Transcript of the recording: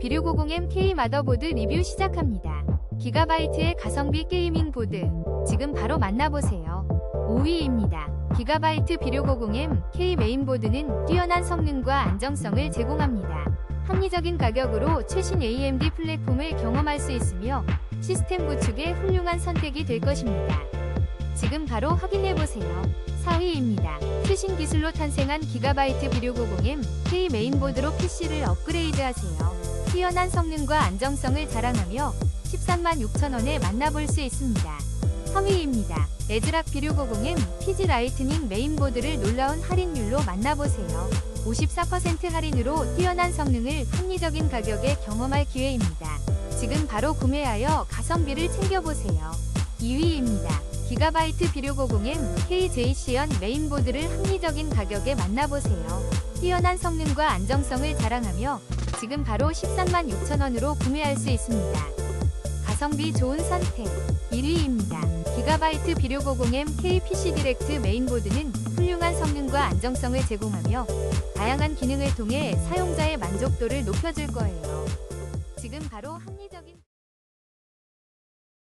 비료90M K 마더보드 리뷰 시작합니다. 기가바이트의 가성비 게이밍 보드. 지금 바로 만나보세요. 5위입니다. 기가바이트 비료90M K 메인보드는 뛰어난 성능과 안정성을 제공합니다. 합리적인 가격으로 최신 AMD 플랫폼을 경험할 수 있으며 시스템 구축에 훌륭한 선택이 될 것입니다. 지금 바로 확인해보세요. 4위입니다. 최신 기술로 탄생한 기가바이트 비료90M K 메인보드로 PC를 업그레이드하세요. 뛰어난 성능과 안정성을 자랑하며 13만 6천원에 만나볼 수 있습니다. 3위입니다. 에즈락 비료90M PG 라이트닝 메인보드를 놀라운 할인율로 만나보세요. 54% 할인으로 뛰어난 성능을 합리적인 가격에 경험할 기회입니다. 지금 바로 구매하여 가성비를 챙겨보세요. 2위입니다. 기가바이트 비료90M KJC연 메인보드를 합리적인 가격에 만나보세요. 뛰어난 성능과 안정성을 자랑하며 지금 바로 13만 6천원으로 구매할 수 있습니다. 가성비 좋은 선택 1위입니다. 기가바이트 비료90M KPC 디렉트 메인보드는 훌륭한 성능과 안정성을 제공하며 다양한 기능을 통해 사용자의 만족도를 높여줄 거예요. 지금 바로 합리적인